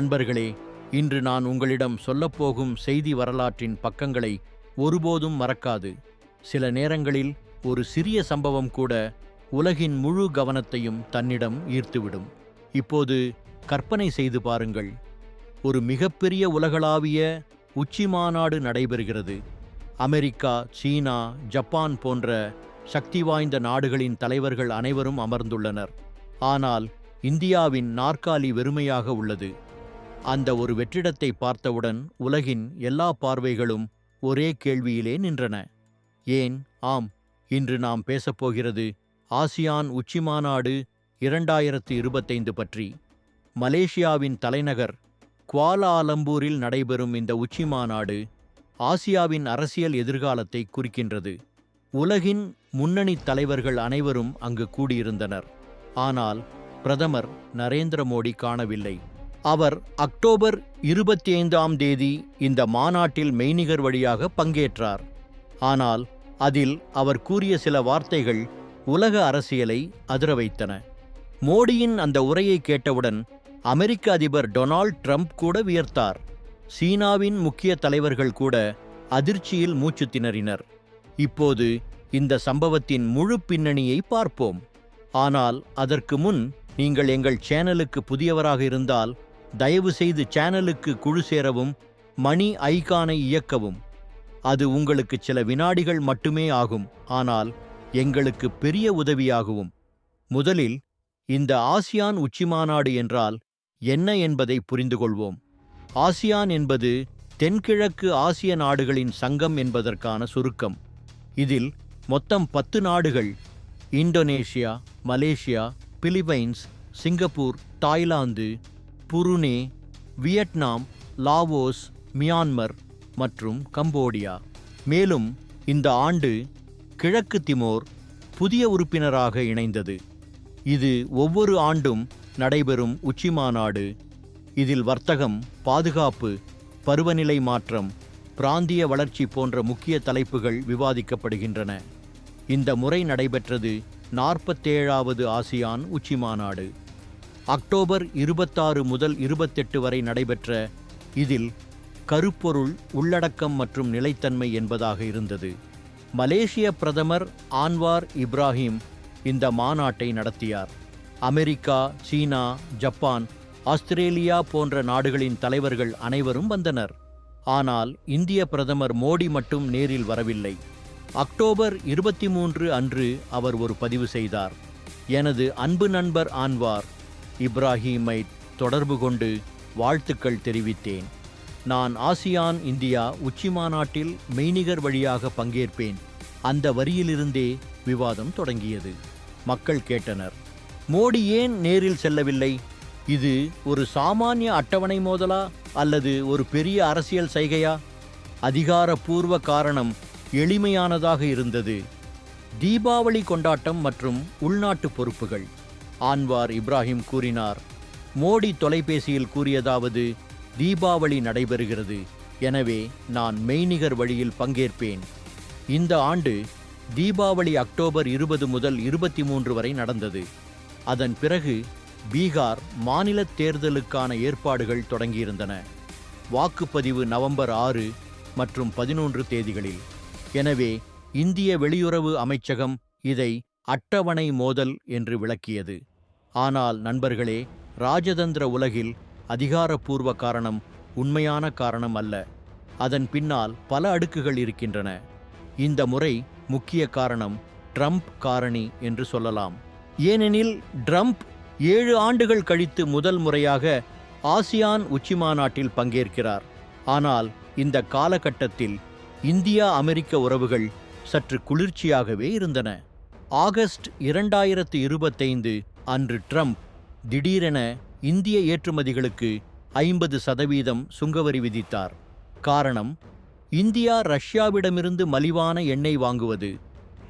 நண்பர்களே இன்று நான் உங்களிடம் சொல்லப்போகும் செய்தி வரலாற்றின் பக்கங்களை ஒருபோதும் மறக்காது. சில நேரங்களில் ஒரு சிறிய சம்பவம் கூட உலகின் முழு கவனத்தையும் தன்னிடம் ஈர்த்துவிடும். இப்போது கற்பனை செய்து பாருங்கள். ஒரு மிகப்பெரிய உலகளாவிய உச்சி மாநாடு நடைபெறுகிறது. அமெரிக்கா சீனா ஜப்பான் போன்ற சக்தி வாய்ந்த நாடுகளின் தலைவர்கள் அனைவரும் அமர்ந்துள்ளனர். ஆனால் இந்தியாவின் நாற்காலி வெறுமையாக உள்ளது. அந்த ஒரு வெற்றிடத்தை பார்த்தவுடன் உலகின் எல்லா பார்வைகளும் ஒரே கேள்வியிலே நின்றன. ஏன்? ஆம் இன்று நாம் பேசப்போகிறது ஆசியான் உச்சிமாநாடு இரண்டாயிரத்து இருபத்தைந்து பற்றி. மலேசியாவின் தலைநகர் குவாலாலம்பூரில் நடைபெறும் இந்த உச்சிமாநாடு ஆசியாவின் அரசியல் எதிர்காலத்தை குறிக்கின்றது. உலகின் முன்னணி தலைவர்கள் அனைவரும் அங்கு கூடியிருந்தனர். ஆனால் பிரதமர் நரேந்திர மோடி காணவில்லை. அவர் அக்டோபர் இருபத்தி ஐந்தாம் தேதி இந்த மாநாட்டில் மெய்நிகர் வழியாக பங்கேற்றார். ஆனால் அதில் அவர் கூறிய சில வார்த்தைகள் உலக அரசியலை அதிர வைத்தன. மோடியின் அந்த உரையை கேட்டவுடன் அமெரிக்க அதிபர் டொனால்ட் ட்ரம்ப் கூட வியர்த்தார். சீனாவின் முக்கிய தலைவர்கள் கூட அதிர்ச்சியில் மூச்சு திணறினர். இப்போது இந்த சம்பவத்தின் முழு பின்னணியை பார்ப்போம். ஆனால் அதற்கு முன் நீங்கள் எங்கள் சேனலுக்கு புதியவராக இருந்தால் தயவு செய்து சேனலுக்கு குழு சேரவும் மணி ஐகானை இயக்கவும். அது உங்களுக்கு சில வினாடிகள் மட்டுமே ஆகும் ஆனால் எங்களுக்கு பெரிய உதவியாகவும். முதலில் இந்த ஆசியான் உச்சிமாநாடு என்றால் என்ன என்பதை புரிந்து கொள்வோம் ஆசியான் என்பது தென்கிழக்கு ஆசிய நாடுகளின் சங்கம் என்பதற்கான சுருக்கம். இதில் மொத்தம் பத்து நாடுகள் Indonesia Malaysia Philippines Singapore Thailand Brunei Vietnam Laos Myanmar மற்றும் கம்போடியா. மேலும் இந்த ஆண்டு கிழக்கு திமோர் புதிய உறுப்பினராக இணைந்தது. இது ஒவ்வொரு ஆண்டும் நடைபெறும் உச்சிமாநாடு. இதில் வர்த்தகம் பாதுகாப்பு பருவநிலை மாற்றம் பிராந்திய வளர்ச்சி போன்ற முக்கிய தலைப்புகள் விவாதிக்கப்படுகின்றன. இந்த முறை நடைபெற்றது நாற்பத்தேழாவது ஆசியான் உச்சிமாநாடு. அக்டோபர் இருபத்தாறு முதல் இருபத்தெட்டு வரை நடைபெற்ற இதில் கருப்பொருள் உள்ளடக்கம் மற்றும் நிலைத்தன்மை என்பதாக இருந்தது. மலேசிய பிரதமர் ஆன்வார் இப்ராஹிம் இந்த மாநாட்டை நடத்தியார். அமெரிக்கா சீனா ஜப்பான் ஆஸ்திரேலியா போன்ற நாடுகளின் தலைவர்கள் அனைவரும் வந்தனர். ஆனால் இந்திய பிரதமர் மோடி மட்டும் நேரில் வரவில்லை. அக்டோபர் இருபத்தி மூன்று அன்று அவர் ஒரு பதிவு செய்தார். எனது அன்பு நண்பர் ஆன்வார் இப்ராஹீமை தொடர்பு கொண்டு வாழ்த்துக்கள் தெரிவித்தேன். நான் ஆசியான் இந்தியா உச்சிமாநாட்டில் மெய்நிகர் வழியாக பங்கேற்பேன். அந்த வரியிலிருந்தே விவாதம் தொடங்கியது. மக்கள் கேட்டனர் மோடி ஏன் நேரில் செல்லவில்லை? இது ஒரு சாமானிய அட்டவணை மோதலா அல்லது ஒரு பெரிய அரசியல் சைகையா? அதிகாரப்பூர்வ காரணம் எளிமையானதாக இருந்தது. தீபாவளி கொண்டாட்டம் மற்றும் உள்நாட்டு பொறுப்புகள். ஆன்வார் இப்ராஹிம் கூறினார். மோடி தொலைபேசியில் கூறியதாவது தீபாவளி நடைபெறுகிறது. எனவே நான் மெய்நிகர் வழியில் பங்கேற்பேன். இந்த ஆண்டு தீபாவளி அக்டோபர் இருபது முதல் இருபத்தி மூன்று வரை நடந்தது. அதன் பிறகு பீகார் மாநில தேர்தலுக்கான ஏற்பாடுகள் தொடங்கியிருந்தன. வாக்குப்பதிவு நவம்பர் ஆறு மற்றும் பதினொன்று தேதிகளில். எனவே இந்திய வெளியுறவு அமைச்சகம் இதை அட்டவணை மோதல் என்று விளக்கியது. ஆனால் நண்பர்களே ராஜதந்திர உலகில் அதிகாரப்பூர்வ காரணம் உண்மையான காரணம் அல்ல. அதன் பின்னால் பல அடுக்குகள் இருக்கின்றன. இந்த முறை முக்கிய காரணம் ட்ரம்ப் காரணி என்று சொல்லலாம். ஏனெனில் ட்ரம்ப் ஏழு ஆண்டுகள் கழித்து முதல் முறையாக ஆசியான் உச்சிமாநாட்டில் பங்கேற்கிறார். ஆனால் இந்த காலகட்டத்தில் இந்தியா அமெரிக்க உறவுகள் சற்று குளிர்ச்சியாகவே இருந்தன. ஆகஸ்ட் இரண்டாயிரத்து இருபத்தைந்து அன்று ட்ரம்ப் திடீரென இந்திய ஏற்றுமதிகளுக்கு ஐம்பது சதவீதம் சுங்கவரி விதித்தார். காரணம் இந்தியா ரஷ்யாவிடமிருந்து மலிவான எண்ணெய் வாங்குவது.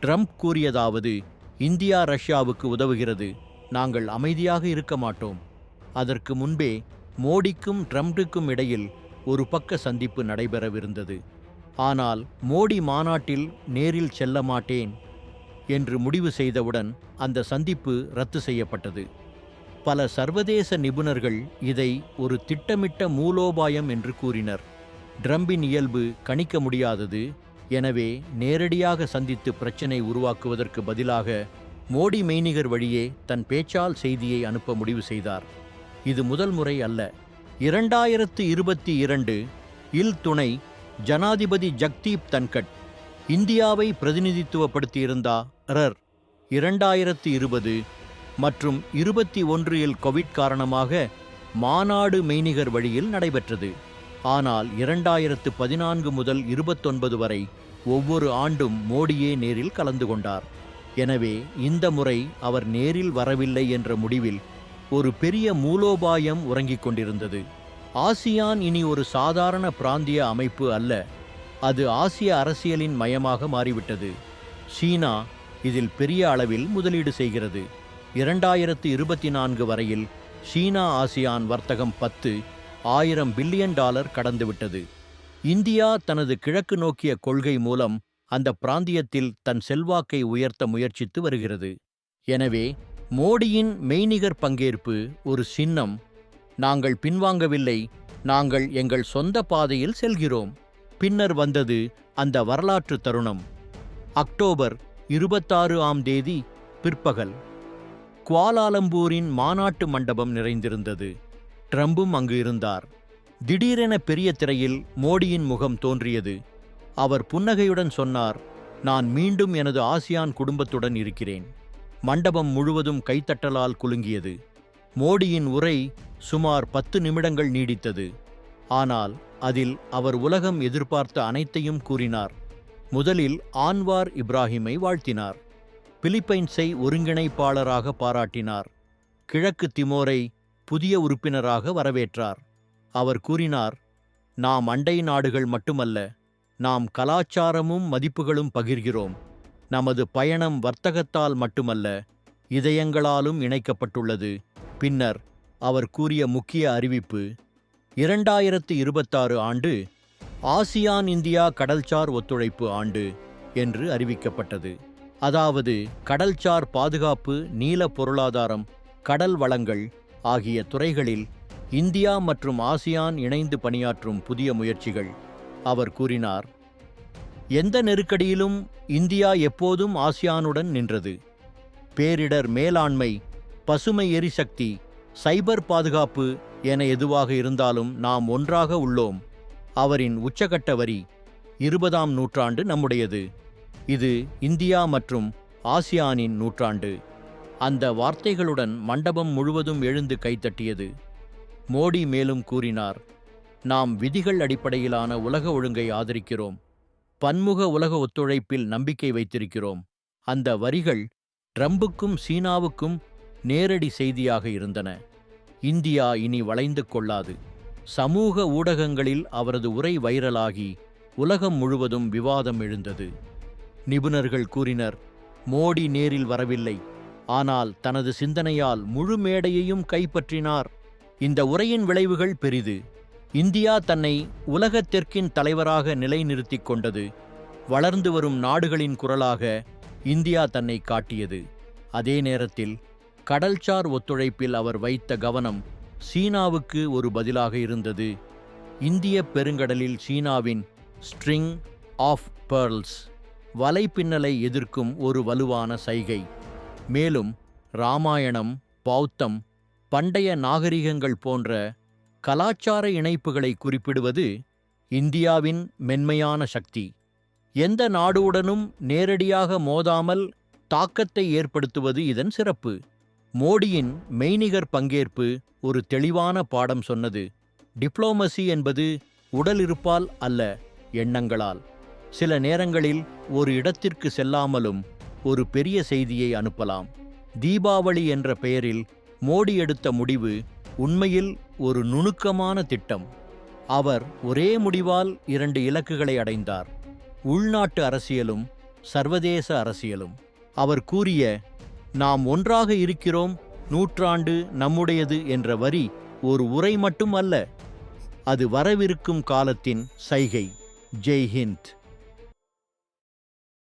ட்ரம்ப் கூறியதாவது இந்தியா ரஷ்யாவுக்கு உதவுகிறது. நாங்கள் அமைதியாக இருக்க மாட்டோம். அதற்கு முன்பே மோடிக்கும் ட்ரம்ப்புக்கும் இடையில் ஒரு பக்க சந்திப்பு நடைபெறவிருந்தது. ஆனால் மோடி மாநாட்டில் நேரில் செல்ல மாட்டேன். என்று முடிவு செய்தவுடன் அந்த சந்திப்பு ரத்து செய்யப்பட்டது. பல சர்வதேச நிபுணர்கள் இதை ஒரு திட்டமிட்ட மூலோபாயம் என்று கூறினர். ட்ரம்பின் இயல்பு கணிக்க முடியாதது எனவே நேரடியாக சந்தித்து பிரச்சினை உருவாக்குவதற்கு பதிலாக மோடி மெய்நிகர் வழியே தன் பேச்சால் செய்தியை அனுப்ப முடிவு செய்தார். இது முதல் முறை அல்ல. இரண்டாயிரத்து இருபத்தி இரண்டு இல் துணை ஜனாதிபதி ஜக்தீப் தன்கட் இந்தியாவை பிரதிநிதித்துவப்படுத்தியிருந்தா ரர் இரண்டாயிரத்து இருபது மற்றும் இருபத்தி ஒன்று இல் கோவிட் காரணமாக மாநாடு மெய்நிகர் வழியில் நடைபெற்றது. ஆனால் இரண்டாயிரத்து பதினான்கு முதல் இருபத்தொன்பது வரை ஒவ்வொரு ஆண்டும் மோடியே நேரில் கலந்து கொண்டார். எனவே இந்த முறை அவர் நேரில் வரவில்லை என்ற முடிவில் ஒரு பெரிய மூலோபாயம் உறங்கிக் கொண்டிருந்தது. ஆசியான் இனி ஒரு சாதாரண பிராந்திய அமைப்பு அல்ல. அது ஆசிய அரசியலின் மையமாக மாறிவிட்டது. சீனா இதில் பெரிய அளவில் முதலீடு செய்கிறது. இரண்டாயிரத்து இருபத்தி நான்கு வரையில் சீனா ஆசியான் வர்த்தகம் பத்து ஆயிரம் பில்லியன் டாலர் கடந்துவிட்டது. இந்தியா தனது கிழக்கு நோக்கிய கொள்கை மூலம் அந்த பிராந்தியத்தில் தன் செல்வாக்கை உயர்த்த முயற்சித்து வருகிறது. எனவே மோடியின் மெய்நிகர் பங்கேற்பு ஒரு சின்னம். நாங்கள் பின்வாங்கவில்லை நாங்கள் எங்கள் சொந்த பாதையில் செல்கிறோம். பின்னர் வந்தது அந்த வரலாற்று தருணம். அக்டோபர் இருபத்தாறு ஆம் தேதி பிற்பகல். குவாலாலம்பூரின் மாநாட்டு மண்டபம் நிறைந்திருந்தது. ட்ரம்பும் அங்கு இருந்தார். திடீரென பெரிய திரையில் மோடியின் முகம் தோன்றியது. அவர் புன்னகையுடன் சொன்னார் நான் மீண்டும் எனது ஆசியான் குடும்பத்துடன் இருக்கிறேன். மண்டபம் முழுவதும் கைத்தட்டலால் குலுங்கியது. மோடியின் உரை சுமார் பத்து நிமிடங்கள் நீடித்தது. ஆனால் அதில் அவர் உலகம் எதிர்பார்த்த அனைத்தையும் கூறினார். முதலில் ஆன்வார் இப்ராஹிமை வாழ்த்தினார். பிலிப்பைன்ஸை ஒருங்கிணைப்பாளராக பாராட்டினார். கிழக்கு திமோரை புதிய உறுப்பினராக வரவேற்றார். அவர் கூறினார் நாம் அண்டை நாடுகள் மட்டுமல்ல நாம் கலாச்சாரமும் மதிப்புகளும் பகிர்கிறோம். நமது பயணம் வர்த்தகத்தால் மட்டுமல்ல இதயங்களாலும் இணைக்கப்பட்டுள்ளது. பின்னர் அவர் கூறிய முக்கிய அறிவிப்பு இரண்டாயிரத்து இருபத்தாறு ஆண்டு ஆசியான் இந்தியா கடல்சார் ஒத்துழைப்பு ஆண்டு என்று அறிவிக்கப்பட்டது. அதாவது கடல்சார் பாதுகாப்பு நீல பொருளாதாரம் கடல் வளங்கள் ஆகிய துறைகளில் இந்தியா மற்றும் ஆசியான் இணைந்து பணியாற்றும் புதிய முயற்சிகள் அவர் கூறினார். எந்த நெருக்கடியிலும் இந்தியா எப்போதும் ஆசியானுடன் நின்றது. பேரிடர் மேலாண்மை பசுமை எரிசக்தி சைபர் பாதுகாப்பு என எதுவாக இருந்தாலும் நாம் ஒன்றாக உள்ளோம். அவரின் உச்சகட்ட வரி இருபதாம் நூற்றாண்டு நம்முடையது. இது இந்தியா மற்றும் ஆசியானின் நூற்றாண்டு. அந்த வார்த்தைகளுடன் மண்டபம் முழுவதும் எழுந்து கைத்தட்டியது மோடி மேலும் கூறினார் நாம் விதிகள் அடிப்படையிலான உலக ஒழுங்கை ஆதரிக்கிறோம். பன்முக உலக ஒத்துழைப்பில் நம்பிக்கை வைத்திருக்கிறோம். அந்த வரிகள் ட்ரம்புக்கும் சீனாவுக்கும் நேரடி செய்தியாக இருந்தன. இந்தியா இனி வளைந்து கொள்ளாது. சமூக ஊடகங்களில் அவரது உரை வைரலாகி உலகம் முழுவதும் விவாதம் எழுந்தது. நிபுணர்கள் கூறினர் மோடி நேரில் வரவில்லை. ஆனால் தனது சிந்தனையால் முழு மேடையையும் கைப்பற்றினார். இந்த உரையின் விளைவுகள் பெரிது. இந்தியா தன்னை உலகத்திற்கின் தெற்கின் தலைவராக நிலைநிறுத்திக் கொண்டது. வளர்ந்து வரும் நாடுகளின் குரலாக இந்தியா தன்னை காட்டியது. அதே நேரத்தில் கடல்சார் ஒத்துழைப்பில் அவர் வைத்த கவனம் சீனாவுக்கு ஒரு பதிலாக இருந்தது. இந்திய பெருங்கடலில் சீனாவின் ஸ்ட்ரிங் ஆஃப் பேர்ல்ஸ் வலைப்பின்னலை எதிர்க்கும் ஒரு வலுவான சைகை. மேலும் ராமாயணம் பௌத்தம் பண்டைய நாகரிகங்கள் போன்ற கலாச்சார இணைப்புகளை குறிப்பிடுவது இந்தியாவின் மென்மையான சக்தி. எந்த நாடுடனும் நேரடியாக மோதாமல் தாக்கத்தை ஏற்படுத்துவது இதன் சிறப்பு. மோடியின் மெய்நிகர் பங்கேற்பு ஒரு தெளிவான பாடம் சொன்னது. டிப்ளோமசி என்பது உடலிருப்பால் அல்ல எண்ணங்களால். சில நேரங்களில் ஒரு இடத்திற்கு செல்லாமலும் ஒரு பெரிய செய்தியை அனுப்பலாம். தீபாவளி என்ற பெயரில் மோடி எடுத்த முடிவு உண்மையில் ஒரு நுணுக்கமான திட்டம். அவர் ஒரே முடிவால் இரண்டு இலக்குகளை அடைந்தார். உள்நாட்டு அரசியலும் சர்வதேச அரசியலும். அவர் கூறிய நாம் ஒன்றாக இருக்கிறோம் நூற்றாண்டு நம்முடையது என்ற வரி ஒரு உரை மட்டும் அல்ல அது வரவிருக்கும் காலத்தின் சைகை. ஜெய் ஹிந்த்.